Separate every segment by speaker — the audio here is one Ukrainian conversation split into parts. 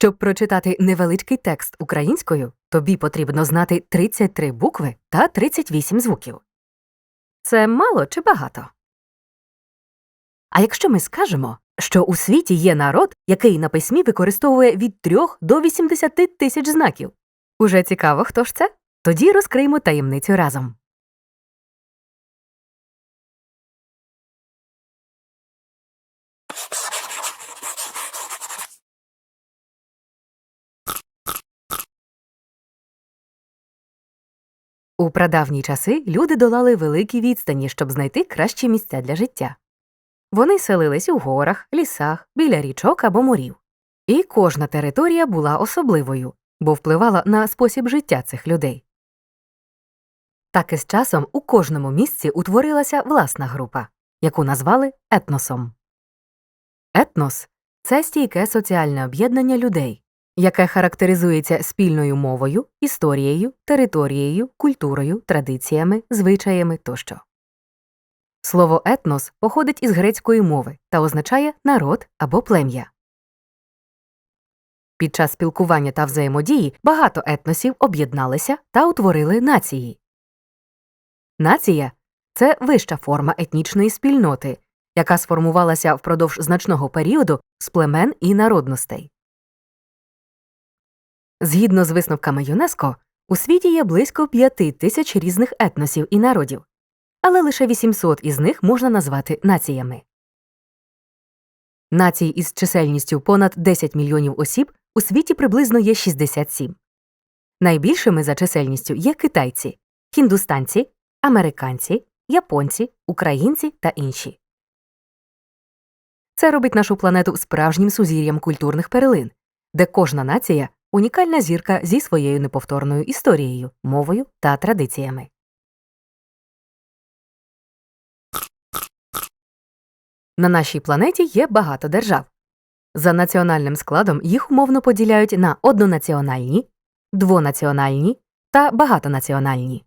Speaker 1: Щоб прочитати невеличкий текст українською, тобі потрібно знати 33 букви та 38 звуків. Це мало чи багато? А якщо ми скажемо, що у світі є народ, який на письмі використовує від 3 до 80 тисяч знаків. Уже цікаво, хто ж це? Тоді розкриємо таємницю разом. У прадавні часи люди долали великі відстані, щоб знайти кращі місця для життя. Вони селились у горах, лісах, біля річок або морів. І кожна територія була особливою, бо впливала на спосіб життя цих людей. Так з часом у кожному місці утворилася власна група, яку назвали етносом. Етнос це стійке соціальне об'єднання людей, яке характеризується спільною мовою, історією, територією, культурою, традиціями, звичаями тощо. Слово етнос походить із грецької мови та означає народ або плем'я. Під час спілкування та взаємодії багато етносів об'єдналися та утворили нації. Нація це вища форма етнічної спільноти, яка сформувалася впродовж значного періоду з племен і народностей. Згідно з висновками ЮНЕСКО, у світі є близько п'яти тисяч різних етносів і народів, але лише 800 із них можна назвати націями. Націй із чисельністю понад 10 мільйонів осіб у світі приблизно є 67. Найбільшими за чисельністю є китайці, хіндустанці, американці, японці, українці та інші. Це робить нашу планету справжнім сузір'ям культурних перлин, де кожна нація унікальна зірка зі своєю неповторною історією, мовою та традиціями. На нашій планеті є багато держав. За національним складом їх умовно поділяють на однонаціональні, двонаціональні та багатонаціональні.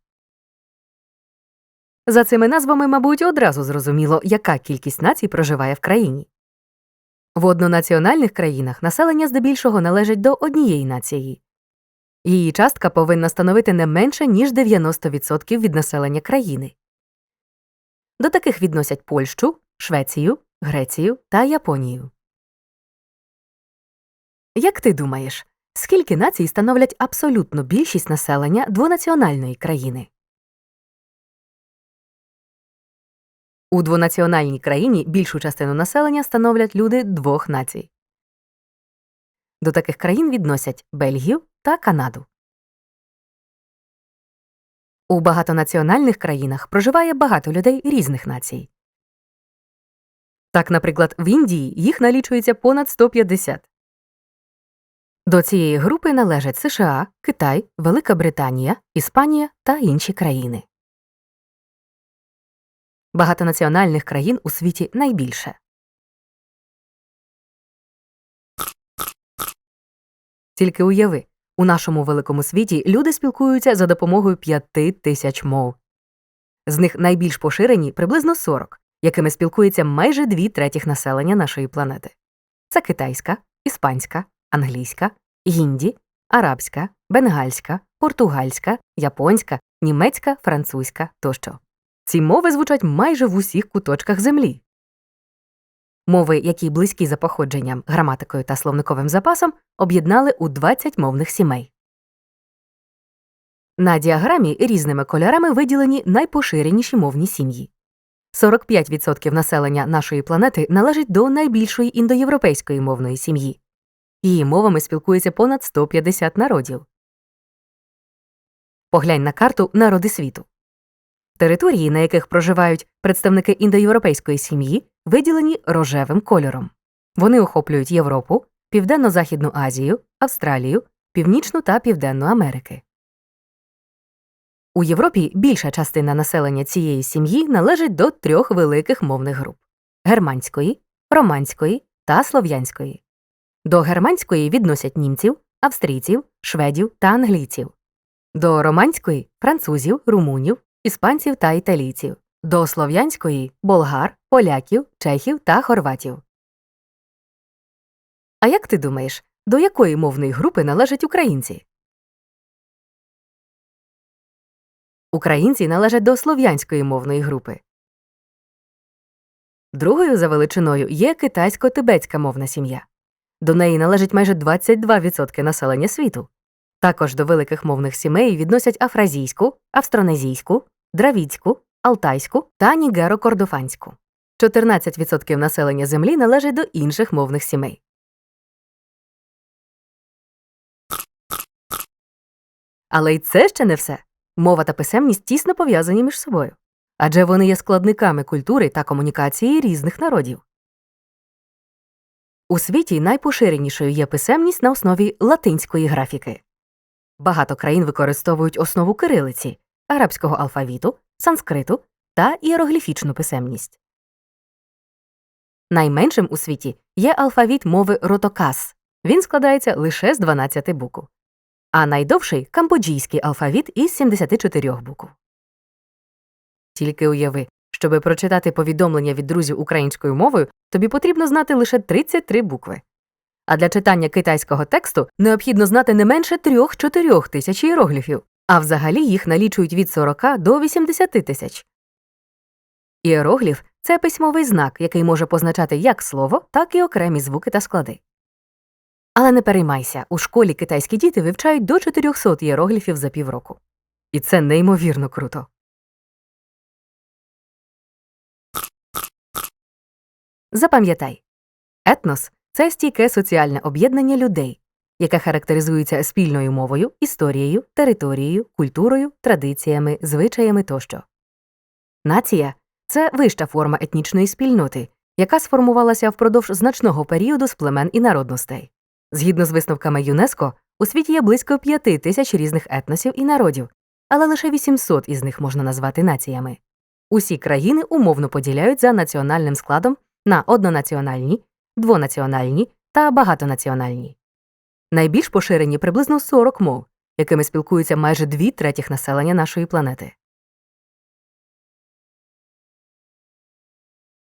Speaker 1: За цими назвами, мабуть, одразу зрозуміло, яка кількість націй проживає в країні. В однонаціональних країнах населення здебільшого належить до однієї нації. Її частка повинна становити не менше, ніж 90% від населення країни. До таких відносять Польщу, Швецію, Грецію та Японію. Як ти думаєш, скільки націй становлять абсолютну більшість населення двонаціональної країни? У двонаціональній країні більшу частину населення становлять люди двох націй. До таких країн відносять Бельгію та Канаду. У багатонаціональних країнах проживає багато людей різних націй. Так, наприклад, в Індії їх налічується понад 150. До цієї групи належать США, Китай, Велика Британія, Іспанія та інші країни. Багатонаціональних країн у світі найбільше. Тільки уяви, у нашому великому світі люди спілкуються за допомогою п'яти тисяч мов. З них найбільш поширені приблизно 40, якими спілкується майже дві третіх населення нашої планети. Це китайська, іспанська, англійська, гінді, арабська, бенгальська, португальська, японська, німецька, французька тощо. Ці мови звучать майже в усіх куточках землі. Мови, які близькі за походженням, граматикою та словниковим запасом, об'єднали у 20 мовних сімей. На діаграмі різними кольорами виділені найпоширеніші мовні сім'ї. 45% населення нашої планети належить до найбільшої індоєвропейської мовної сім'ї. Її мовами спілкується понад 150 народів. Поглянь на карту народи світу. Території, на яких проживають представники індоєвропейської сім'ї, виділені рожевим кольором. Вони охоплюють Європу, Південно-Західну Азію, Австралію, Північну та Південну Америки. У Європі більша частина населення цієї сім'ї належить до трьох великих мовних груп германської, романської та слов'янської. До германської відносять німців, австрійців, шведів та англійців, до романської французів, румунів, іспанців та італійців, до слов'янської болгар, поляків, чехів та хорватів. А як ти думаєш, До якої мовної групи належать українці? Українці належать до слов'янської мовної групи. Другою за величиною є китайсько-тибетська мовна сім'я. До неї належить майже 22% населення світу. Також до великих мовних сімей відносять афразійську, австронезійську, дравідську, алтайську та нігеро-кордофанську. 14% населення землі належить до інших мовних сімей. Але й це ще не все. Мова та писемність тісно пов'язані між собою, адже вони є складниками культури та комунікації різних народів. У світі найпоширенішою є писемність на основі латинської графіки. Багато країн використовують основу кирилиці, арабського алфавіту, санскриту та іерогліфічну писемність. Найменшим у світі є алфавіт мови ротокас. Він складається лише з 12 букв. А найдовший камбоджійський алфавіт із 74 букв. Тільки уяви, щоби прочитати повідомлення від друзів українською мовою, тобі потрібно знати лише 33 букви. А для читання китайського тексту необхідно знати не менше 3-4 тисяч іерогліфів, а взагалі їх налічують від 40 до 80 тисяч. Іерогліф це письмовий знак, який може позначати як слово, так і окремі звуки та склади. Але не переймайся, у школі китайські діти вивчають до 400 іерогліфів за півроку. І це неймовірно круто. Запам'ятай етнос це стійке соціальне об'єднання людей, яке характеризується спільною мовою, історією, територією, культурою, традиціями, звичаями тощо. Нація це вища форма етнічної спільноти, яка сформувалася впродовж значного періоду з племен і народностей. Згідно з висновками ЮНЕСКО, у світі є близько п'яти тисяч різних етносів і народів, але лише 800 із них можна назвати націями. Усі країни умовно поділяють за національним складом на однонаціональні, двонаціональні та багатонаціональні. Найбільш поширені приблизно 40 мов, якими спілкуються майже дві третіх населення нашої планети.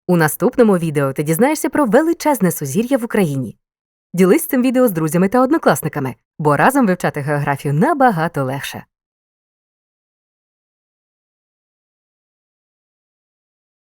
Speaker 1: У наступному відео ти дізнаєшся про величезне сузір'я в Україні. Ділись цим відео з друзями та однокласниками, бо разом вивчати географію набагато легше.